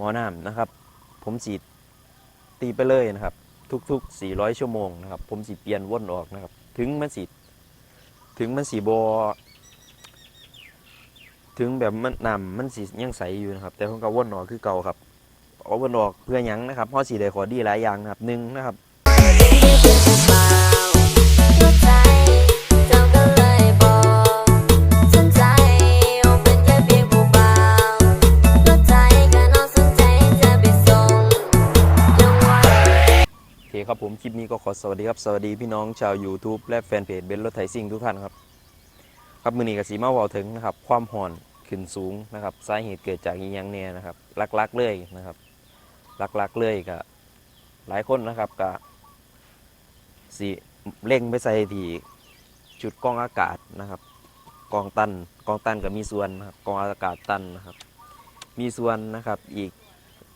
มอน้ำนะครับ ผมสีตีไปเลยนะครับ ทุกๆ 400 ชั่วโมงนะครับ ผมสีเปลี่ยนวนออกนะครับ ถึงมันสีถึงมันสีบอถึงแบบมันนำมันสียังใสอยู่นะครับ แต่ผมก็วนออกคือเก่าครับเอาวนออกเพื่อยังนะครับเพราะสีได้ขอดีหลายอย่างนะครับหนึ่งนะครับ ครับผมคลิปนี้ก็ขอสวัสดีครับ สวัสดีพี่น้องชาว YouTube และแฟนเพจเบนรถไถซิ่งทุกท่านครับ ครับมือนี้กับสีมาเวาถึงนะครับ ความห่อนขึ้นสูงนะครับสาเหตุเกิดจากอีหยังเนี่ยนะครับลักๆเลยนะครับลักๆเลยกับหลายคนนะครับกับสีเร่งไปใส่ที่จุดกองอากาศนะครับกองตันกองตันกับมีส่วนนะครับกองอากาศตันนะครับ มีส่วนนะครับอีก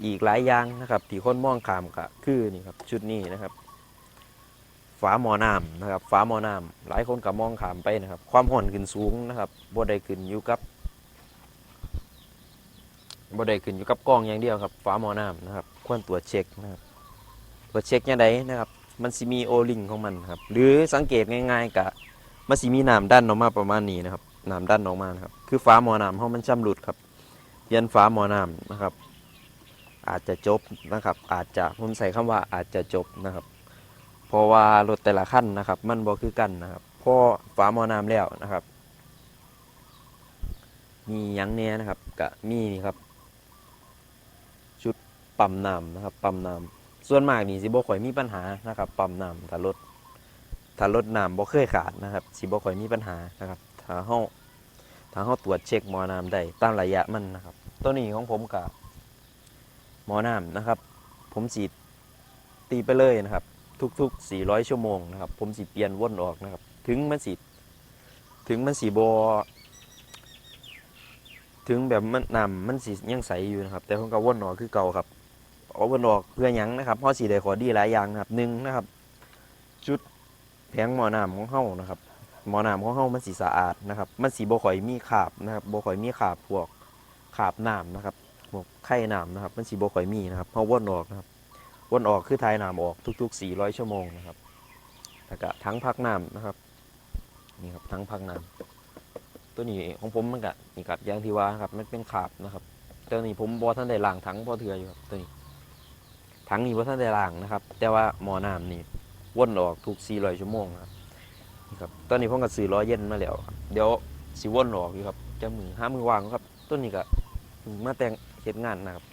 อีกหลายอย่างนะครับที่คนมองขามก็คือนี่ครับชุดนี้นะครับฝาหมอน้ำนะครับฝาหมอน้ำหลายคนก็มองขามไปนะครับ ความห่อนขึ้นสูงนะครับบ่ได้ขึ้นอยู่กับบ่ได้ขึ้นอยู่กับกล้องอย่างเดียวครับฝาหมอน้ำนะครับควรตรวจเช็คนะครับตรวจเช็คยังไงนะครับ มันสิมีโอลิงของมันครับ หรือสังเกตง่ายๆกะมันสิมีน้ำดันออกมาประมาณนี้นะครับน้ำดันออกมานะครับ คือฝาหมอน้ำเพราะมันชำรุดครับเปลี่ยนฝาหมอน้ำนะครับ อาจจะจบนะครับ อาจจะผมใส่คำว่าอาจจะจบนะครับ เพราะว่ารถแต่ละขั้นนะครับ มันบ่คือกันนะครับพอฝาหมอน้ำแล้วนะครับ มียังเนี้ยนะครับก็มีนี่ครับ ชุดปั๊มน้ำนะครับปั๊มน้ำส่วนมากนี่สิบ่ค่อยมีปัญหานะครับปั๊มน้ำถ้ารถถ้ารถน้ำบ่เคยขาดนะครับสิบ่ค่อยมีปัญหานะครับถ้าเฮาถ้าเฮาตรวจเช็คหมอน้ำได้ตามระยะมันนะครับ ตัวนี้ของผมกับ หมอน้ำนะครับ ผมสีตีไปเลยนะครับ ทุกๆ 400 ชั่วโมงนะครับ ผมสีเปลี่ยนว่นออกนะครับ ถึงมันสีถึงมันสีบอถึงแบบมันน้ำมันสียังใสอยู่นะครับ แต่ผมก็ว่นออกคือเก่าครับเอาวนออกเพื่อยังนะครับเพราะสีได้ขอดีหลายอย่างนะครับหนึ่งนะครับจุดแผงหมอน้ำของเฮานะครับหมอน้ำของเฮามันสีสะอาดนะครับ มันสีบ่ข่อยมีขาบนะครับบ่ข่อยมีขาบพวกขาบน้ำนะครับ พวกไข่หน้ำนะครับ มันสีบข่อยมีนะครับเพราะวนออกนะครับวนออกคือทายหน้ำออกทุกๆ 400 ชั่วโมงนะครับแล้วก็ทั้งพักน้ำนะครับนี่ครับทั้งพักน้ำตัวนี้ของผมมันก็นี่ครับยางทีว่าครับมันเป็นขาบนะครับตัวนี้ผมบอท่านได้ล้างทั้งพอเถื่ออยู่ครับตัวนี้ทั้งนี้บอท่านได้ล้างนะครับ แต่ว่าหมอน้ำนี่วนออกทุก 400 ชั่วโมงนะครับนี่ครับตอนนี้ผมก็ซื้อร้อยเย็นมาแล้วเดี๋ยวสิวนออกอยู่ครับจะมือห้ามือวางครับตัวนี้ก็มาแต่ง เหตุงานนะครับ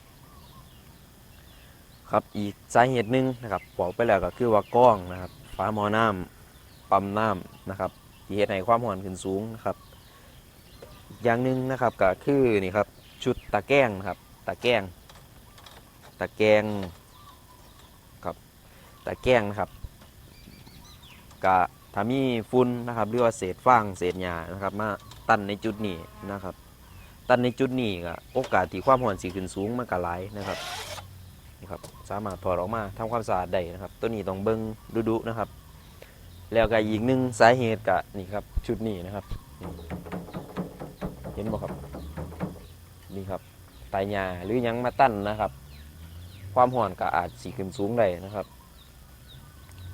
ครับอีกสาเหตุหนึ่งนะครับบอกไปแล้วก็คือว่ากล้องนะครับฝาหมอน้ำปั๊มน้ำนะครับที่เหตุให้ความร้อนขึ้นสูงนะครับ อย่างหนึ่งนะครับก็คือนี่ครับชุดตะแกรงนะครับตะแกรงตะแกรงครับตะแกรงนะครับก็ถ้ามีฝุ่นนะครับหรือว่าเศษฟางเศษหญ้านะครับ มาตั้นในจุดนี้นะครับ ตันในจุดนี้ก็โอกาสที่ความร้อนสีขึ้นสูงมันก็หลายนะครับนี่ครับสามารถถอดออกมาทำความสะอาดได้นะครับ ตัวนี้ต้องเบิ้งดุๆนะครับ แล้วก็อีกหนึ่งสาเหตุก็นี่ครับ ชุดนี้นะครับ เห็นบ่ครับนี่ครับตายหญ้าหรือยังมาตั้นนะครับ ความร้อนก็อาจสีขึ้นสูงได้นะครับ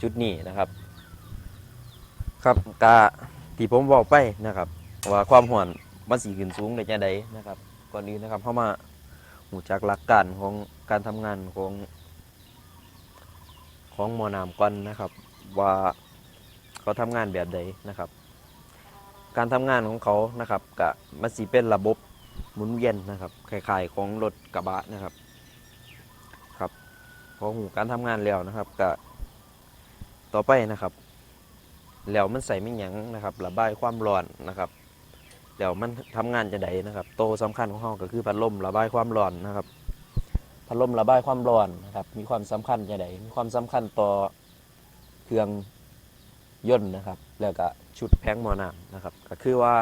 จุดนี้นะครับ ครับกะที่ผมบอกไปนะครับ ว่าความร้อน มันสีขึ้นสูงได้จะใดนะครับ ก่อนอื่นนะครับเข้ามาหูจักหลักการของการทำงานของของมอนามก่อนนะครับ ว่าเขาทำงานแบบใดนะครับ การทำงานของเขานะครับกับมันสีเป็นระบบหมุนเวียนนะครับคล้ายๆของรถกระบะนะครับครับพอหูการทำงานแล้วนะครับกับต่อไปนะครับ แล้วมันใส่ไม่หยั้งนะครับ ระบายความร้อนนะครับ เดี๋ยวมันทำงานจะไดนะครับ โตวสำคัญของเราก็คือพัดลมระบายความร้อนนะครับ พัดลมระบายความร้อนนะครับ มีความสำคัญจะไดมีความสำคัญต่อเครื่องยนต์นะครับ แล้วก็ชุดแผงมอน้ำนะครับ ก็คือว่า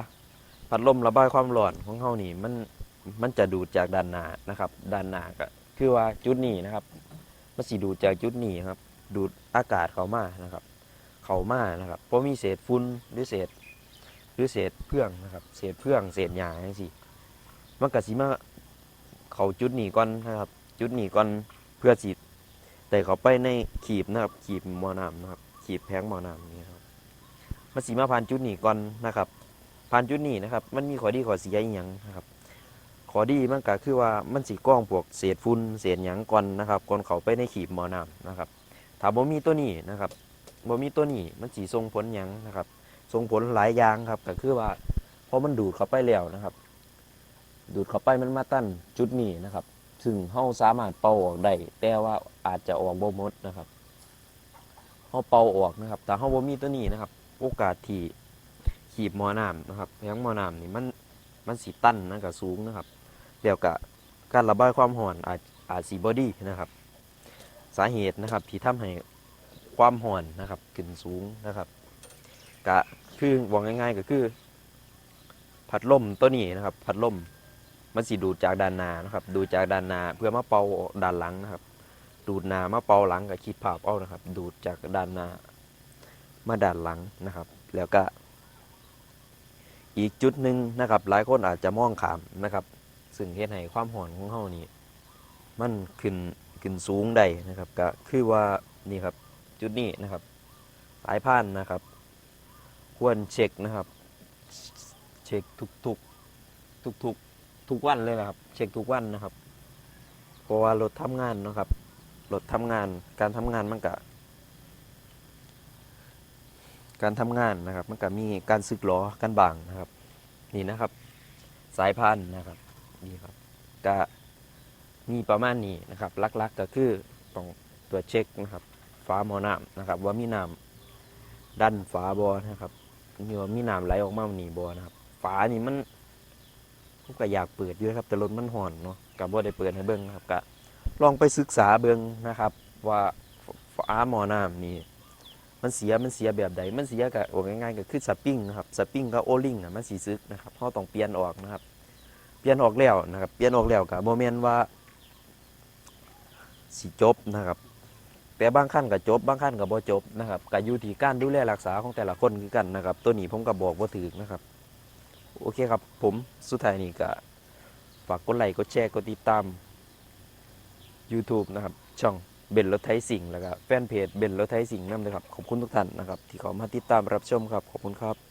พัดลมระบายความร้อนของเรานี่มันมันจะดูดจากด้านหน้านะครับ ด้านหน้าก็คือว่าจุดนี้นะครับมันสิดูดจากจุดนี้ครับ ดูดอากาศเข้ามานะครับ เข้ามานะครับเพราะมีเศษฝุ่นหรือเศษ หรือเศษเพื่องนะครับ เศษเพื่องเศษหญ้าจังซี่มันก็สิมาเขาจุดหนีก่อนนะครับ จุดหนีก่อนเพื่อสิแต่เขาไปในขีบนะครับ ขีบมอน้ำนะครับ ขีบแพงมอน้ำนี่ครับมันสีมาผ่านจุดหนีก่อนนะครับผ่านจุดหนีนะครับ มันมีข้อดีข้อเสียอีหยังนะครับข้อดีมันก็คือว่ามันสีกล้องพวกเศษฝุ่นเศษหยังก่อนนะครับก่อนเขาไปในขีบมอน้ำนะครับถ้าบ่มีตัวนี้นะครับบ่มีตัวนี้มันสีส่งผลหยังนะครับ ส่งผลหลายอย่างครับก็คือว่าเพอมันดูดเข้าไปแล้วนะครับ ดูดเข้าไปมันมาตั้นจุดนี้นะครับ ซึ่งเฮาสามารถเป่าออกได้แต่ว่าอาจจะออกบ่หมดนะครับเฮาเป่าออกนะครับ แต่เฮาบ่มีตัวนี้นะครับ โอกาสที่ขีบหมอน้ำนะครับแผงมอน้ำนี่มันมันสิตั้นนั่นก็สูงนะครับแล้วก็การระบายความร้อนอาจอาจสิบ่ดีนะครับ สาเหตุนะครับที่ทำให้ความร้อนนะครับขึ้นสูงนะครับก็ คือบอกง่ายๆก็คือพัดลมตัวนี้นะครับพัดลมมันสิดูดจากด้านหน้านะครับ ดูดจากด้านหน้าเพื่อมาเป่าด้านหลังนะครับ ดูดหน้ามาเป่าหลังกับคิดภาพเอานะครับ ดูดจากด้านหน้ามาด้านหลังนะครับ แล้วก็ อีกจุดหนึ่งนะครับ หลายคนอาจจะมองขามนะครับ ซึ่งเฮ็ดให้ความหอนของเฮานี่มันขึ้นขึ้นสูงได้นะครับ ก็คือว่านี่ครับ จุดนี้นะครับสายพานนะครับ ควรเช็คนะครับ เช็คทุกๆทุกๆทุกวันเลยนะครับ เช็คทุกวันนะครับเพราะว่ารถทำงานเนาะครับรถทำงานการทำงานมันก็การทำงานนะครับ มันก็มีการสึกหรอกันบางนะครับ นี่นะครับ สายพันธุ์นะครับนี่ครับก็มีประมาณนี้นะครับลักๆก็คือต้องตรวจเช็คนะครับฝาหมอน้ำนะครับ ว่ามีน้ำดันฝาบอนะครับ มีว่ามีน้ำไหลออกมาหนีบอนะครับ ฝานี่มันผมก็อยากเปิดอยู่นะครับ แต่รถมันห่อนเนาะกับว่าได้เปิดให้เบิ้งนะครับก็ลองไปศึกษาเบิ้งนะครับ ว่าฝาหมอน้ำนี่มันเสียมันเสียแบบใดมันเสียกับโอ้ง่ายๆก็คือสปริงนะครับสปริงกับโอลิงอะมันสีซึกนะครับเราต้องเปลี่ยนออกนะครับ เปลี่ยนออกแล้วนะครับ เปลี่ยนออกแล้วกับโมเมนต์ว่าสีจบนะครับ แต่บางขั้นก็จบบางขั้นก็บ่จบนะครับก็อยู่ที่การดูแลรักษาของแต่ละคนคือกันนะครับ ตัวนี้ผมก็บอกว่าถือนะครับ โอเคครับ ผมสุดท้ายนี้ก็ฝากกดไลค์กดแชร์กดติดตาม YouTube นะครับ ช่องเบนรถไทยสิงห์แล้วก็แฟนเพจเบนรถไทยสิงห์นั่นเลยครับ ขอบคุณทุกท่านนะครับ ที่เขามาติดตามรับชมครับ ขอบคุณครับ